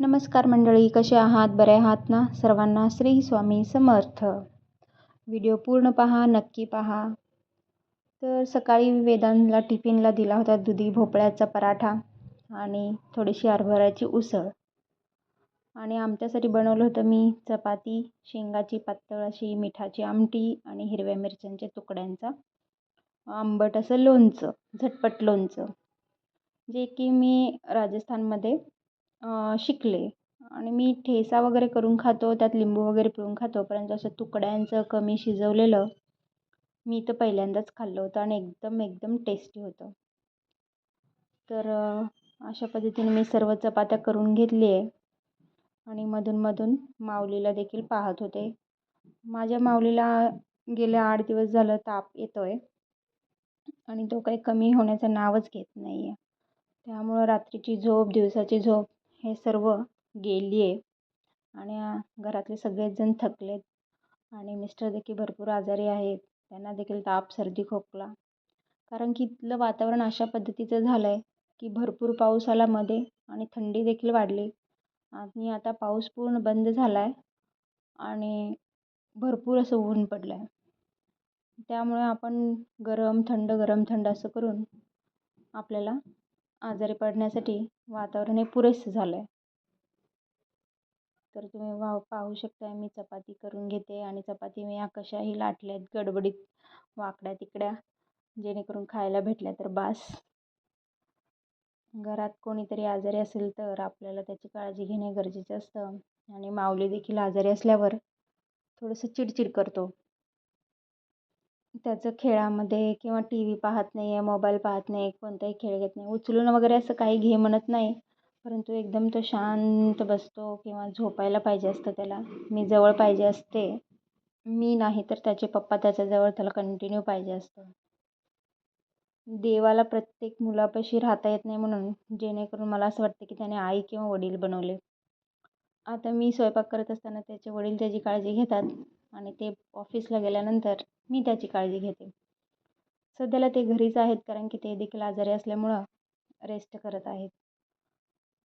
नमस्कार मंडळी कसे आहात? बरे आहात ना? सर्वांना श्री स्वामी समर्थ. व्हिडिओ पूर्ण पहा नक्की पहा. तर सकाळी वेदांला टिफिनला दिला होता दुधी भोपळ्याचा पराठा आणि थोडीशी हरभऱ्याची उसळ. आणि आमच्यासाठी बनवलं होतं मी चपाती शेंगाची पातळ अशी मिठाची आमटी आणि हिरव्या मिरच्यांच्या तुकड्यांचा. आंबट असं लोणचं झटपट लोणचं. जे की मी राजस्थानमध्ये शिकले. आणि मी ठेचा वगैरे करून खातो त्यात लिंबू वगैरे पिळून खातो. परंतु असं तुकड्यांचं कमी शिजवलेलं मी तर पहिल्यांदाच खाल्लं होतं आणि एकदम एकदम टेस्टी होतं. तर अशा पद्धतीने मी सर्व चपात्या करून घेतली आहे. आणि मधूनमधून माऊलीला देखील पाहत होते. माझ्या माऊलीला गेले आठ दिवस झालं ताप येतो आहे आणि तो काही कमी होण्याचं नावच घेत नाही आहे त्यामुळं रात्रीची झोप दिवसाची झोप हे सर्व गेली आहे आणि घरातले सगळेच जण थकलेत. आणि मिस्टर देखील भरपूर आजारी आहेत. त्यांना देखील ताप सर्दी खोकला. कारण की इथलं वातावरण अशा पद्धतीचं झालं आहे की भरपूर पाऊस आला मध्ये आणि थंडी देखील वाढली. आणि आता पाऊस पूर्ण बंद झाला आहे आणि भरपूर असं ऊन पडलं आहे त्यामुळे आपण गरम थंड गरम थंड असं करून आपल्याला आजारी पडण्यासाठी वातावरण हे पुरेसं झालं आहे तर तुम्ही वा पाहू शकता मी चपाती करून घेते आणि चपाती मी या कशाही लाटल्या आहेत गडबडीत वाकड्या तिकड्या जेणेकरून खायला भेटल्या तर बास. घरात कोणीतरी आजारी असेल तर आपल्याला त्याची काळजी घेणे गरजेचं असतं. आणि माऊली देखील आजारी असल्यावर थोडंसं चिडचिड करतो. त्याचं खेळामध्ये किंवा टी व्ही पाहत नाही आहे मोबाईल पाहत नाही कोणताही खेळ घेत नाही उचलून वगैरे असं काही घे म्हणत नाही. परंतु एकदम तो शांत बसतो किंवा झोपायला पाहिजे असतं त्याला. मी जवळ पाहिजे असते. मी नाही तर त्याचे पप्पा त्याच्याजवळ त्याला कंटिन्यू पाहिजे असतं. देवाला प्रत्येक मुलापाशी राहता येत नाही म्हणून जेणेकरून मला असं वाटतं की त्याने आई किंवा वडील बनवले. आता मी स्वयंपाक करत असताना त्याचे वडील त्याची काळजी घेतात. आणि ते ऑफिसला गेल्यानंतर मी त्याची काळजी घेते. सध्याला ते घरीच आहेत कारण की ते देखील आजारी असल्यामुळं रेस्ट करत आहेत.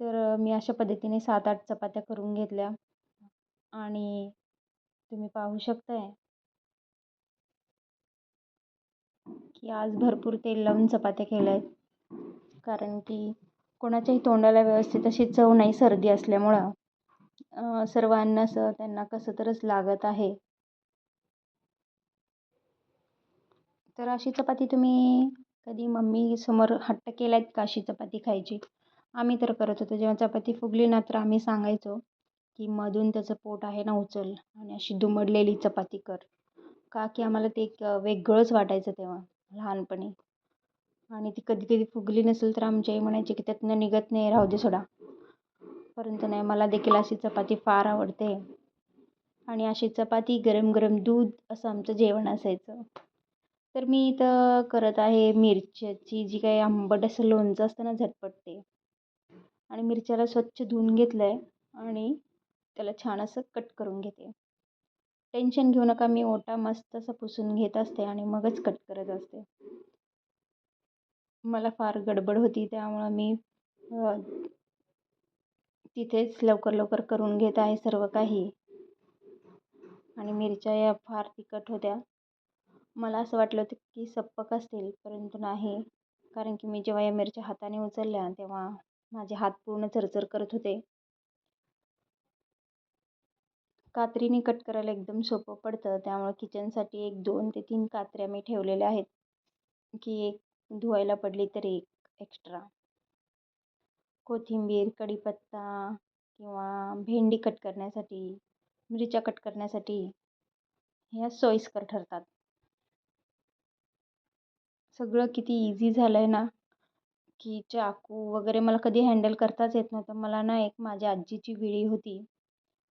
तर मी अशा पद्धतीने सात आठ चपात्या करून घेतल्या. आणि तुम्ही पाहू शकताय की आज भरपूर तेल लावून चपात्या केल्या आहेत. कारण की कोणाच्याही तोंडाला व्यवस्थित अशी चव नाही सर्दी असल्यामुळं सर्वांना असं त्यांना कसं तरच लागत आहे. तर अशी चपाती तुम्ही कधी मम्मीसमोर हट्ट केला आहेत का अशी चपाती खायची? आम्ही तर करत होतो. जेव्हा चपाती फुगली ना तर आम्ही सांगायचो की मधून त्याचं पोट आहे ना उचल आणि अशी दुमडलेली चपाती कर. का की आम्हाला ते एक वेगळंच वाटायचं तेव्हा लहानपणी. आणि ती कधी कधी फुगली नसेल तर आमची आई म्हणायची की त्यातनं निघत नाही राहू दे सोडा. परंतु नाही मला देखील अशी चपाती फार आवडते. आणि अशी चपाती गरम गरम दूध असं आमचं जेवण असायचं. तर मी इथं करत आहे मिरच्याची जी काही आंबट असं लोणचं असतं ना झटपट ते. आणि मिरच्याला स्वच्छ धुवून घेतलं आहे आणि त्याला छान असं कट करून घेते. टेन्शन घेऊ नका मी ओटा मस्त असं पुसून घेत असते आणि मगच कट करत असते. मला फार गडबड होती त्यामुळं मी तिथेच लवकर लवकर करून घेत आहे सर्व काही. आणि मिरच्या या फार तिखट होत्या. मला असं वाटलं होतं की सप्पक असतील परंतु नाही. कारण की मी जेव्हा या मिरच्या हाताने उचलल्या तेव्हा माझे हात पूर्ण चरचर करत होते. कात्रीने कट करायला एकदम सोपं पडतं. त्यामुळं किचनसाठी एक दोन ते तीन कात्र्या मी ठेवलेल्या आहेत की एक धुवायला पडली तरी एक एक्स्ट्रा कोथिंबीर कढीपत्ता किंवा भेंडी कट करण्यासाठी मिरच्या कट करण्यासाठी ह्या सोयीस्कर ठरतात. सगळं किती इझी झालं आहे ना की चाकू वगैरे मला कधी हँडल करताच येत नव्हतं. मला ना एक माझ्या आजीची विळी होती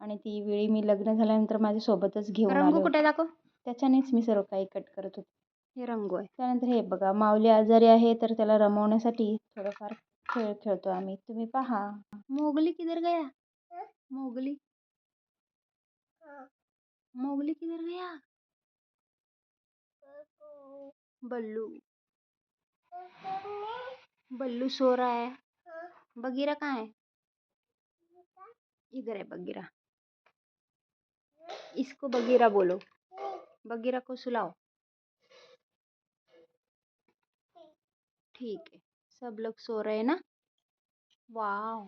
आणि ती विळी मी लग्न झाल्यानंतर माझ्यासोबतच घेऊन आलो. कुठे दाखव. त्याच्यानेच मी सर्व काही कट करत होते. हे रंगो आहे. त्यानंतर हे बघा माऊली आजारी आहे तर त्याला रमवण्यासाठी थोडंफार खेळ खेळतो आम्ही. तुम्ही पहा. मोगली किधर गया? मोगली. मोगली किधर गया? बल्लू. बल्लू सो रहा है बगीरा कहाँ है इधर है बगीरा. इसको बगीरा बोलो. बगीरा को सुलाओ. ठीक है सब लोग सो रहे हैं ना? वाव.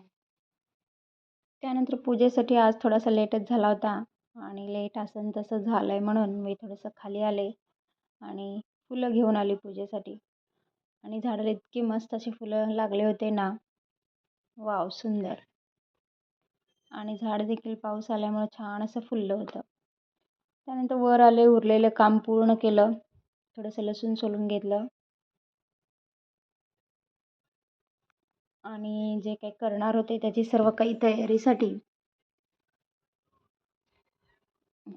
त्यानंतर पूजेसाठी आज थोडासा लेटच झाला होता आणि लेट असं तसं झालं आहे म्हणून मी थोडंसं खाली आले आणि फुलं घेऊन आली पूजेसाठी. आणि झाडाला इतकी मस्त अशी फुलं लागले होते ना. वाव सुंदर. आणि झाड देखील पाऊस आल्यामुळे छान असं फुललं होतं. त्यानंतर वर आले उरलेलं काम पूर्ण केलं. थोडंसं लसूण सोलून घेतलं. आणि जे काही करणार होते त्याची सर्व काही तयारीसाठी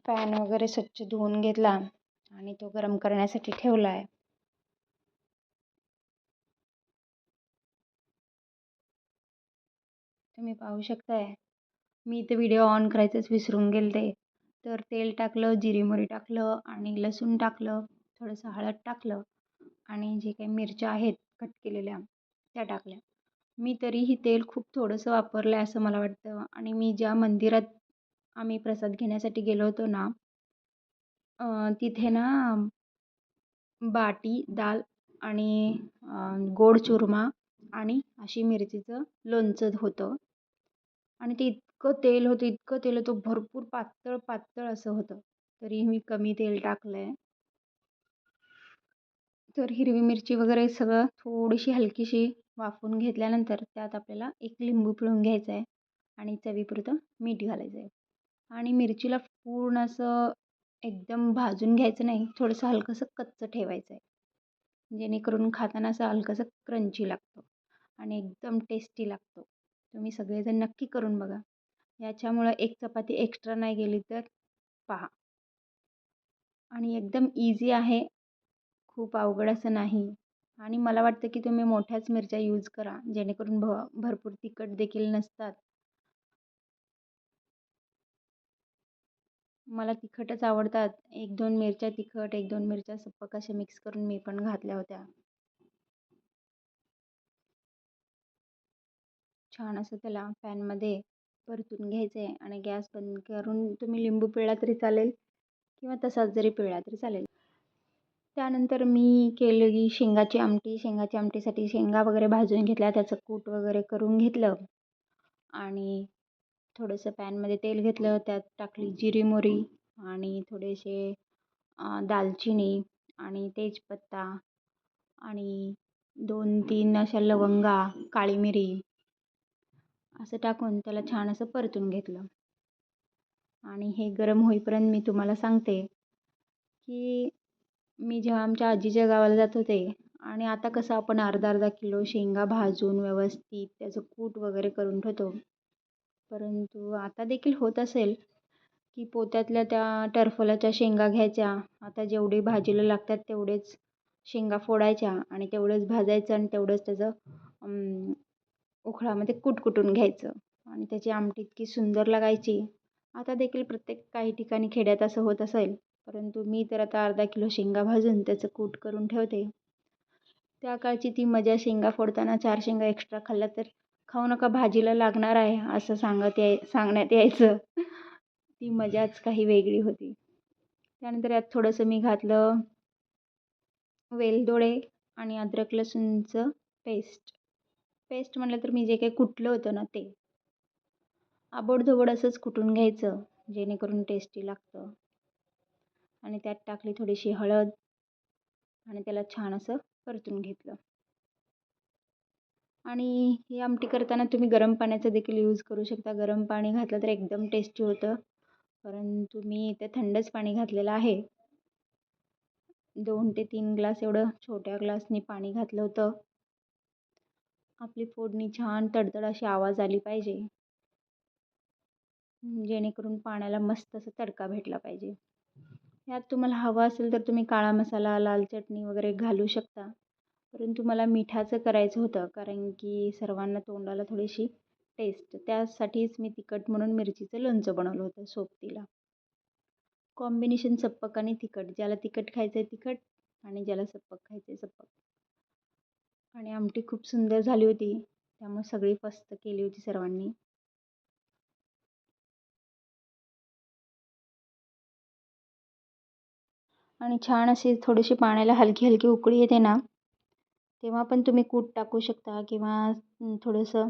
पॅन वगैरे स्वच्छ धुवून घेतला आणि तो गरम करण्यासाठी ठेवला आहे. तुम्ही पाहू शकताय. मी इथे व्हिडिओ ऑन करायचंच विसरून गेले तर तेल टाकलं जिरी मोहरी टाकलं आणि लसूण टाकलं थोडंसं हळद टाकलं आणि जे काही मिरच्या आहेत कट केलेल्या त्या टाकल्या. मी तरीही तेल खूप थोडंसं वापरलं आहे असं मला वाटतं आणि मी ज्या मंदिरात आम्ही प्रसाद घेण्यासाठी गेलो होतो ना तिथे ना बाटी दाल आणि गोड चुरमा आणि अशी मिरचीचं लोणचं होतं. आणि ते इतकं तेल होतं इतकं तेल होतं भरपूर पातळ पातळ असं होतं. तरी मी कमी तेल टाकलं आहे तर हिरवी मिरची वगैरे सगळं थोडीशी हलकीशी वाफवून घेतल्यानंतर त्यात आपल्याला एक लिंबू पिळून घ्यायचं आहे आणि चवीपुरतं मीठ घालायचं आहे. आणि मिरचीला पूर्ण असं एकदम भाजून घ्यायचं नाही थोडंसं हलकंसं कच्चं ठेवायचं आहे. जेणेकरून खाताना असं हलकंसं क्रंची लागतो आणि एकदम टेस्टी लागतो. तुम्ही सगळेजण नक्की करून बघा. याच्यामुळं एक चपाती एक्स्ट्रा नाही गेली तर पहा. आणि एकदम इझी आहे. खूप अवघड असं नाही. आणि मला वाटतं की तुम्ही मोठ्याच मिरच्या यूज करा जेणेकरून भ भरपूर तिखट देखील नसतात. मला तिखटच आवडतात. एक दोन मिरच्या तिखट एक दोन मिरच्या सप्पक अशा मिक्स करून मी पण घातल्या होत्या. छान असं त्याला पॅनमध्ये परतून घ्यायचं आहे आणि गॅस बंद करून तुम्ही लिंबू पिळला तरी चालेल किंवा तसाच जरी पिळला तरी चालेल. त्यानंतर मी केलेली शेंगाची आमटी शेंगाच्या आमटीसाठी शेंगा वगैरे भाजून घेतल्या त्याचं कूट वगैरे करून घेतलं आणि थोडंसं पॅनमध्ये तेल घेतलं त्यात टाकली जिरी मोरी आणि थोडेसे दालचिनी आणि तेजपत्ता आणि दोन तीन अशा लवंगा काळी मिरी असं टाकून त्याला छान असं परतून घेतलं. आणि हे गरम होईपर्यंत मी तुम्हाला सांगते की मी जेव्हा आमच्या आजीच्या गावाला जात होते आणि आता कसं आपण अर्धा अर्धा किलो शेंगा भाजून व्यवस्थित त्याचं कूट वगैरे करून ठेवतो. परंतु आता देखील होत असेल की पोत्यातल्या त्या टरफलाच्या शेंगा घ्यायच्या आता जेवढी भाजीला लागतात तेवढेच शेंगा फोडायच्या आणि तेवढंच भाजायचं आणि तेवढंच त्याचं उखळामध्ये कुटकुटून घ्यायचं आणि त्याची आमटी इतकी सुंदर लागायची. आता देखील प्रत्येक काही ठिकाणी खेड्यात असं होत असेल परंतु मी तर आता अर्धा किलो शेंगा भाजून त्याचं कूट करून ठेवते. त्या काळची ती मजा शेंगा फोडताना चार शेंगा एक्स्ट्रा खाल्ल्या तर खाऊ नका भाजीला लागणार आहे असं सांगत याय सांगण्यात यायचं. ती मजाच काही वेगळी होती. त्यानंतर यात थोडंसं मी घातलं वेलदोडे आणि अद्रक लसूणचं पेस्ट पेस्ट म्हटलं तर मी जे काही कुटलं होतं ना ते. आबोडधोबड असंच कुटून घ्यायचं जेणेकरून टेस्टी लागतं. आणि त्यात टाकली थोडीशी हळद आणि त्याला छान असं परतून घेतलं. आणि ही आमटी करताना तुम्ही गरम पाण्याचा देखील यूज करू शकता. गरम पाणी घातलं तर एकदम टेस्टी होतं. परंतु मी इथे थंडच पाणी घातलेलं आहे. दोन ते तीन ग्लास एवढं छोट्या ग्लासनी पाणी घातलं होतं. आपली फोडणी छान तडतड अशी आवाज आली पाहिजे. जेणेकरून पाण्याला मस्त असं तडका भेटला पाहिजे. यात तुम्हाला हवा असेल तर तुम्ही काळा मसाला लाल चटणी वगैरे घालू शकता. परंतु मला मिठाचं करायचं होतं कारण की सर्वांना तोंडाला थोडीशी टेस्ट त्यासाठीच मी तिखट म्हणून मिरचीचं लोणचं बनवलं होतं सोबतीला. कॉम्बिनेशन सप्पक आणि तिखट. ज्याला तिखट खायचं आहे तिखट आणि ज्याला सप्पक खायचं आहे सप्पक. आणि आमटी खूप सुंदर झाली होती. त्यामुळे सगळी फस्त केली होती सर्वांनी. आणि छान असे थोडीशी पाण्याला हलकी हलकी उकळी येते ना तेव्हा पण तुम्ही कूट टाकू शकता किंवा थोडंसं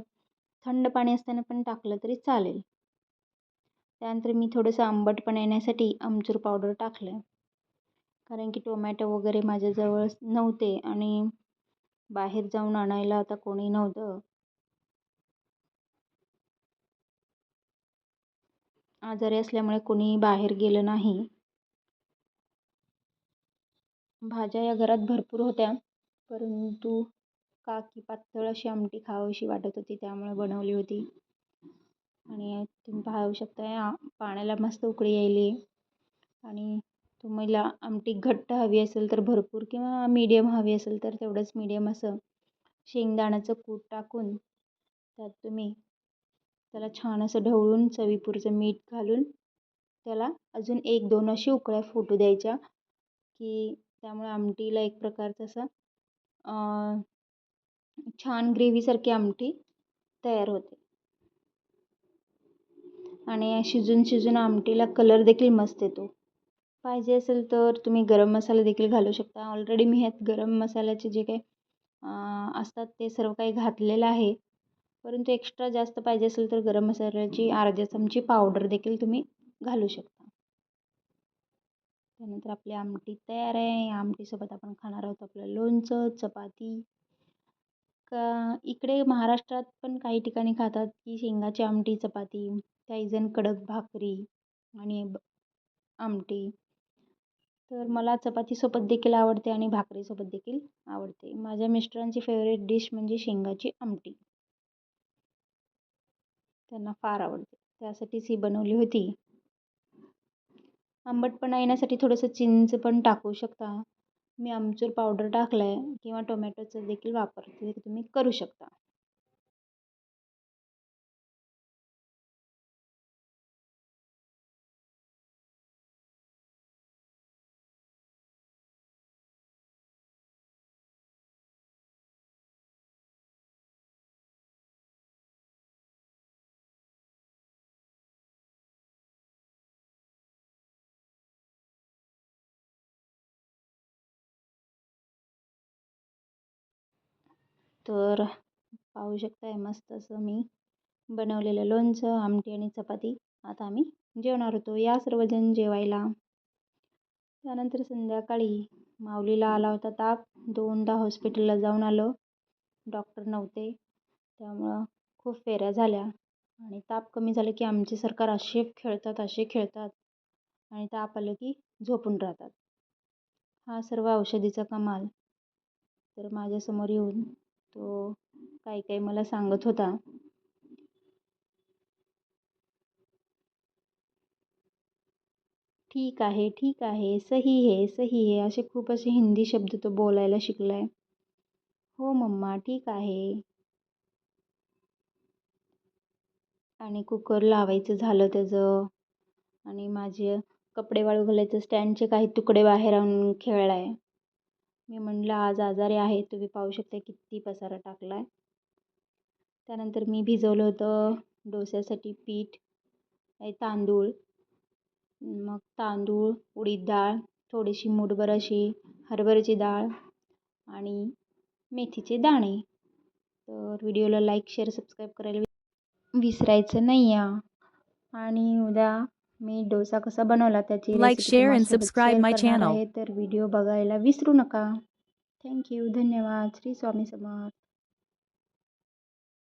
थंड पाणी असताना पण टाकलं तरी चालेल. त्यानंतर मी थोडंसं आंबट पण येण्यासाठी आमचूर पावडर टाकलं. कारण की टोमॅटो वगैरे माझ्याजवळ नव्हते आणि बाहेर जाऊन आणायला आता कोणी नव्हतं. आजारी असल्यामुळे कोणी बाहेर गेलं नाही. भाज्या या घरात भरपूर होत्या परंतु काकी पातळ अशी आमटी खावीशी वाटत होती त्यामुळे बनवली होती. आणि तुम्ही पाहू शकता पाण्याला मस्त उकळी यायली. आणि तुम्हाला आमटी घट्ट हवी असेल तर भरपूर किंवा मीडियम हवी असेल तर तेवढंच मीडियम असं शेंगदाण्याचं कूट टाकून त्यात तुम्ही त्याला छान असं ढवळून चवीपुरचं मीठ घालून त्याला अजून एक दोन अशी उकळ्या फुटू द्यायच्या की त्यामुळे आमटीला एक प्रकारचं असं छान ग्रेव्हीसारखी आमटी तयार होते. आणि शिजून शिजून आमटीला कलर देखील मस्त येतो. पाहिजे असेल तर तुम्ही गरम मसाला देखील घालू शकता. ऑलरेडी मी ह्यात गरम मसाल्याचे जे काही असतात ते सर्व काही घातलेलं आहे. परंतु एक्स्ट्रा जास्त पाहिजे असेल तर गरम मसाल्याची अर्ध्या चमची पावडर देखील तुम्ही घालू शकता. त्यानंतर आपली आमटी तयार आहे. या आमटीसोबत आपण खाणार आहोत आपलं लोणचं चपाती. का इकडे महाराष्ट्रात पण काही ठिकाणी खातात की शेंगाची आमटी चपाती काहीजण कडक भाकरी आणि आमटी. तर मला चपातीसोबत देखील आवडते आणि भाकरीसोबत देखील आवडते. माझ्या मिस्टरांची फेवरेट डिश म्हणजे शेंगाची आमटी. त्यांना फार आवडते. त्यासाठीच ही बनवली होती. आंबटपणा येण्यासाठी थोडंसं चिंच पण टाकू शकता. मी आमचूर पावडर टाकलं आहे किंवा टोमॅटोचा देखील वापर ते तुम्ही करू शकता. तर पाहू शकताय मस्त असं मी बनवलेलं लोणचं आमटी आणि चपाती. आता आम्ही जेवणार होतो. या सर्वजण जेवायला. त्यानंतर संध्याकाळी माऊलीला आला होता ताप. दोनदा हॉस्पिटलला जाऊन आलो. डॉक्टर नव्हते. त्यामुळं खूप फेऱ्या झाल्या. आणि ताप कमी झालं की आमचे सरकार असे खेळतात असे खेळतात. आणि ताप आलं की झोपून राहतात. हा सर्व औषधीचा कमाल. तर माझ्यासमोर येऊन तो काही काही मला सांगत होता. ठीक आहे ठीक आहे सही है सही है असे खूप असे हिंदी शब्द तो बोलायला शिकलाय. हो मम्मा ठीक आहे. आणि कुकर लावायचं झालं त्याचं. आणि माझे कपडे वाळू घालायचं स्टँडचे काही तुकडे बाहेर आणून खेळला आहे मी म्हणलं आज आजारी आहे तुम्ही पाहू शकता किती पसारा टाकला आहे त्यानंतर मी भिजवलं होतं डोस्यासाठी पीठ तांदूळ मग तांदूळ उडीद डाळ थोडीशी मूठभर अशी हरभऱ्याची डाळ आणि मेथीचे दाणे. तर व्हिडिओला लाईक शेअर सबस्क्राईब करायला विसरायचं नाही आहे आणि उद्या मी डोसा कसा बनवला त्याची Like, रेसिपी share, and तुम्हासोबत subscribe share my करणार channel. आहे तर व्हिडिओ बघायला विसरू नका. थँक्यू धन्यवाद. श्री स्वामी समर्थ.